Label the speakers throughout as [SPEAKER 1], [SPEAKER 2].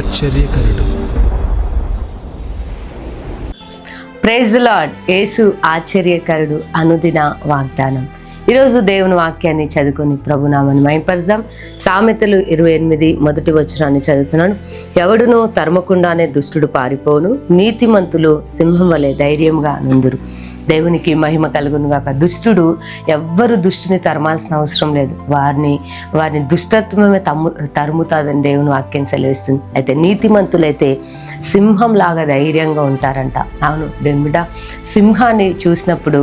[SPEAKER 1] ఆశ్చర్యకరుడు.
[SPEAKER 2] Praise lord యేసు ఆశ్చర్యకరుడు అనుదిన వాగ్దానం. ఈరోజు దేవుని వాక్యాన్ని చదువుకొని ప్రభునామని మైపరజాం సామెతలు ఇరవై ఎనిమిది మొదటి వచనాన్ని చదువుతున్నాను. ఎవడునో తరమకుండానే దుష్టుడు పారిపోను నీతిమంతులు సింహం వలె ధైర్యంగా నుందురు. దేవునికి మహిమ కలుగును గాక. దుష్టుడు ఎవ్వరు దుష్టుని తరమాల్సిన అవసరం లేదు. వారిని వారిని దుష్టత్వమే తమ్ము తరుముతాదని దేవుని వాక్యం సెలవిస్తుంది. అయితే నీతిమంతులైతే సింహం లాగా ధైర్యంగా ఉంటారంట. అవును దేవుడ బిడ్డ సింహాన్ని చూసినప్పుడు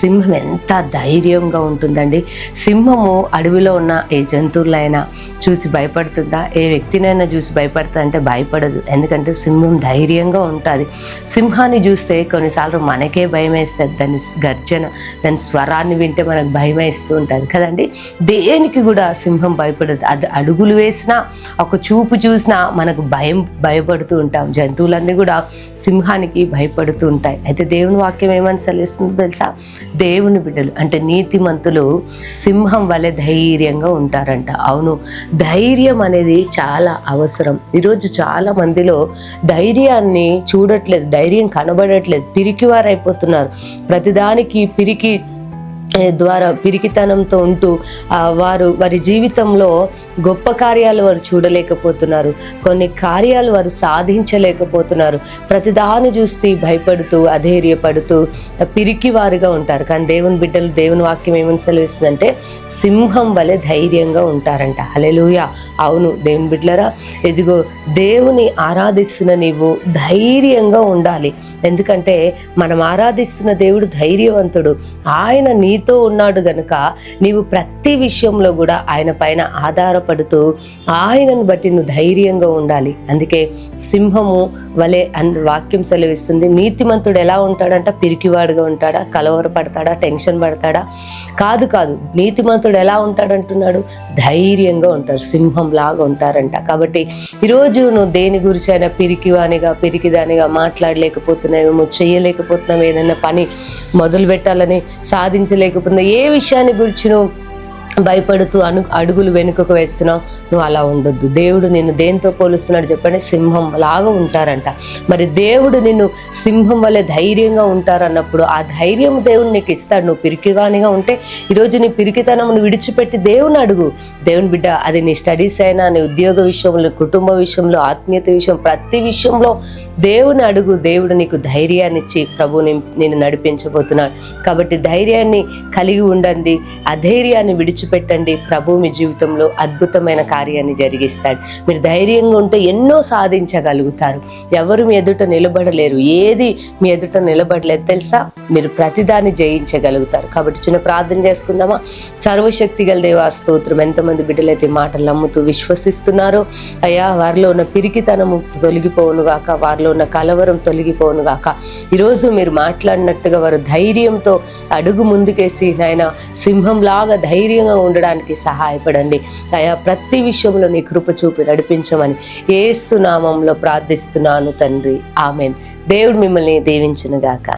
[SPEAKER 2] సింహం ఎంత ధైర్యంగా ఉంటుందండి. సింహము అడవిలో ఉన్న ఏ జంతువులైనా చూసి భయపడుతుందా? ఏ వ్యక్తినైనా చూసి భయపడుతుందా అంటే భయపడదు. ఎందుకంటే సింహం ధైర్యంగా ఉంటుంది. సింహాన్ని చూస్తే కొన్నిసార్లు మనకే భయం వేస్తుంది దాని గర్జన దాని స్వరాన్ని వింటే మనకు భయం వేస్తూ ఉంటుంది కదండి. దేనికి కూడా సింహం భయపడదు. అది అడుగులు వేసినా ఒక చూపు చూసినా మనకు భయం భయపడుతూ ఉంటాం. జంతువులన్నీ కూడా సింహానికి భయపడుతూ ఉంటాయి. అయితే దేవుని వాక్యం ఏమని సెలవిస్తుందో తెలుసా? దేవుని బిడ్డలు అంటే నీతిమంతులు సింహం వలె ధైర్యంగా ఉంటారంట. అవును ధైర్యం అనేది చాలా అవసరం. ఈరోజు చాలా మందిలో ధైర్యాన్ని చూడట్లేదు ధైర్యం కనబడట్లేదు పిరికివారైపోతున్నారు ప్రతిదానికి పిరికి ద్వారా పిరికితనంతో ఉంటూ వారు వారి జీవితంలో గొప్ప కార్యాలు వారు చూడలేకపోతున్నారు. కొన్ని కార్యాలు వారు సాధించలేకపోతున్నారు. ప్రతిదాన్ని చూసి భయపడుతూ అధైర్యపడుతూ పిరికి వారుగా ఉంటారు. కానీ దేవుని బిడ్డలు దేవుని వాక్యం ఏమని సెలవిస్తుందంటే సింహం వలె ధైర్యంగా ఉంటారంట. హలెలుయ అవును దేవుని బిడ్డలరా ఇదిగో దేవుని ఆరాధిస్తున్న నీవు ధైర్యంగా ఉండాలి. ఎందుకంటే మనం ఆరాధిస్తున్న దేవుడు ధైర్యవంతుడు. ఆయన నీతో ఉన్నాడు గనుక నీవు ప్రతి విషయంలో కూడా ఆయన పైన ఆధార పడుతూ ఆయనను బట్టి నువ్వు ధైర్యంగా ఉండాలి. అందుకే సింహము వలె అన్ వాక్యం సెలవిస్తుంది. నీతిమంతుడు ఎలా ఉంటాడంట? పిరికివాడుగా ఉంటాడా? కలవరపడతాడా? టెన్షన్ పడతాడా? కాదు కాదు. నీతిమంతుడు ఎలా ఉంటాడంటున్నాడు? ధైర్యంగా ఉంటారు సింహం లాగా ఉంటారంట. కాబట్టి ఈరోజు నువ్వు దేని గురించి అయినా పిరికివానిగా పిరికిదానిగా మాట్లాడలేకపోతున్నావేమో చేయలేకపోతున్నావు ఏదైనా పని మొదలు పెట్టాలని సాధించలేకపోతున్నా ఏ విషయాన్ని గురించి నువ్వు భయపడుతూ అను అడుగులు వెనుకకు వేస్తున్నావు. నువ్వు అలా ఉండొద్దు. దేవుడు నిన్ను దేంతో పోలుస్తున్నాడు చెప్పండి? సింహం లాగా ఉంటారంట. మరి దేవుడు నిన్ను సింహం వల్లే ధైర్యంగా ఉంటారన్నప్పుడు ఆ ధైర్యం దేవుడు నీకు ఇస్తాడు. నువ్వు పిరికిగానిగా ఉంటే ఈరోజు నీ పిరికితనమును విడిచిపెట్టి దేవుని అడుగు. దేవుని బిడ్డ అది నీ స్టడీస్ అయినా నీ ఉద్యోగ విషయంలో కుటుంబ విషయంలో ఆత్మీయత విషయం ప్రతి విషయంలో దేవుని అడుగు. దేవుడు నీకు ధైర్యాన్ని ఇచ్చి ప్రభు నేను నడిపించబోతున్నాడు. కాబట్టి ధైర్యాన్ని కలిగి ఉండండి. అధైర్యాన్ని విడిచిపెట్టండి. ప్రభు మీ జీవితంలో అద్భుతమైన కార్యాన్ని జరిగిస్తాడు. మీరు ధైర్యంగా ఉంటే ఎన్నో సాధించగలుగుతారు. ఎవరు మీ ఎదుట నిలబడలేరు. ఏది మీ ఎదుట నిలబడలేదు తెలుసా? మీరు ప్రతిదాన్ని జయించగలుగుతారు. కాబట్టి చిన్న ప్రార్థన చేసుకుందామా? సర్వశక్తి గల దేవా స్తోత్రం. ఎంతమంది బిడ్డలైతే మాటలు నమ్ముతూ విశ్వసిస్తున్నారో అయ్యా వారిలో ఉన్న పిరికితనము తొలగిపోవును గాక వారిలో ఉన్న కలవరం తొలగిపోవును గాక. ఈరోజు మీరు మాట్లాడినట్టుగా వారు ధైర్యంతో అడుగు ముందుకేసి నాయన సింహంలాగా ధైర్యంగా ఉండడానికి సహాయపడండి. అయా ప్రతి విషయంలో నీ కృప చూపి నడిపించమని ఏసు నామంలో ప్రార్థిస్తున్నాను తండ్రి. ఆమెన్. దేవుడు మిమ్మల్ని దీవించును గాక